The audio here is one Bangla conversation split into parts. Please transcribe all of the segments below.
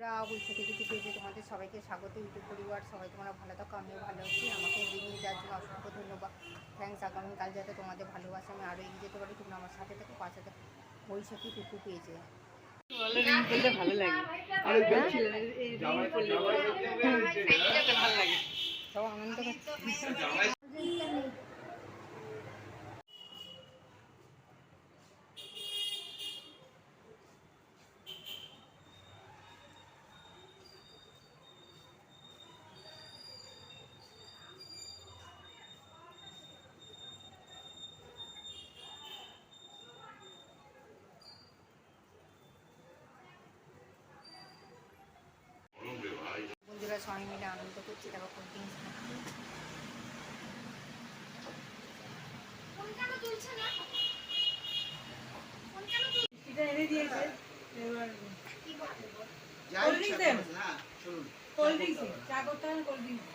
বন্ধুরা বৈশাখী দুটি পেজে তোমাদের সবাইকে স্বাগত ইউটিউব পরিবার সবাই তোমরা ভালো থাকো আমিও ভালো আছি। আমাকে এগিয়ে নিয়ে যাওয়ার জন্য অসংখ্য ধন্যবাদ। থ্যাংকস আগামীকাল যাতে তোমাদের ভালোবাসে আমি আরও এগিয়ে যেতে পারি তোমরা আমার সাথে থেকে পাশে থেকে। বৈশাখী টুকু পেয়েছে। ভালো লাগে। সব আনন্দ করছে বন্ধুরা সবাই মিলে আনন্দ করছি দেখো কোল্ড ড্রিঙ্কস খাচ্ছি এটা এনে দিয়েছে। এবার যাই Cold drinks ইচ্ছা দেন? করো, হ্যাঁ, শুনুন। কোল্ড ড্রিঙ্কস চা করতে হবে কোল্ড ড্রিঙ্কস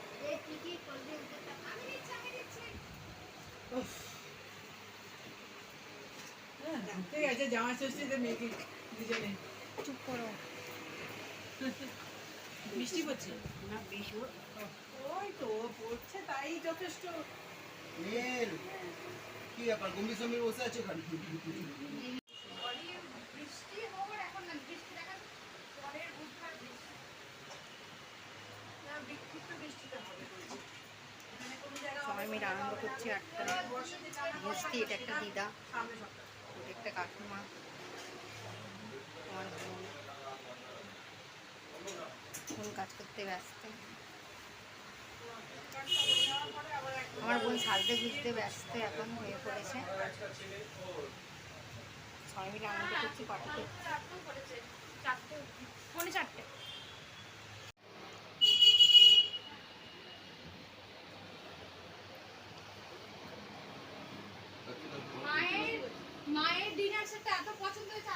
ঠিক আছে জামা ষষ্ঠীতে মেয়েকে দুজনে। চুপ করো। বৃষ্টি পড়ছে? না বৃষ্টি ওই তো পড়ছে তাই যথেষ্ট। নীল, কি ব্যাপার? গম্ভীর সম্ভীর বসে আছে ওখানে সবাই মিলে আনন্দ করছি একটা বসতি এটা একটা দিদা। একটা কাকিমা। আমার বোন কাজ করতে ব্যস্ত। আমার বোন সাজতে গুজতে ব্যস্ত এখন হয়ে পড়েছে। সবাই মিলে আনন্দ করছি পার্টি করছি। পৌনে চারটে। মায়ের মায়ের ডিনার সেটটা এত পছন্দ হয়েছে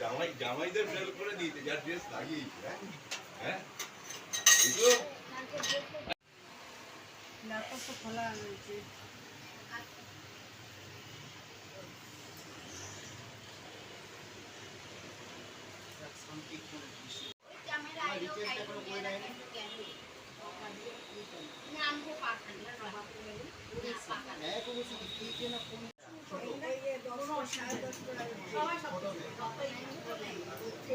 জামাই জামাইদের ফেল করে দিয়েছে যার ড্রেস লাগিয়েছে হ্যাঁ? হ্যাঁ? এগুলো ল্যাপটপ তো খোলা রয়েছে। এক অবশ্যই কি কে না কোন হ্যাঁ কি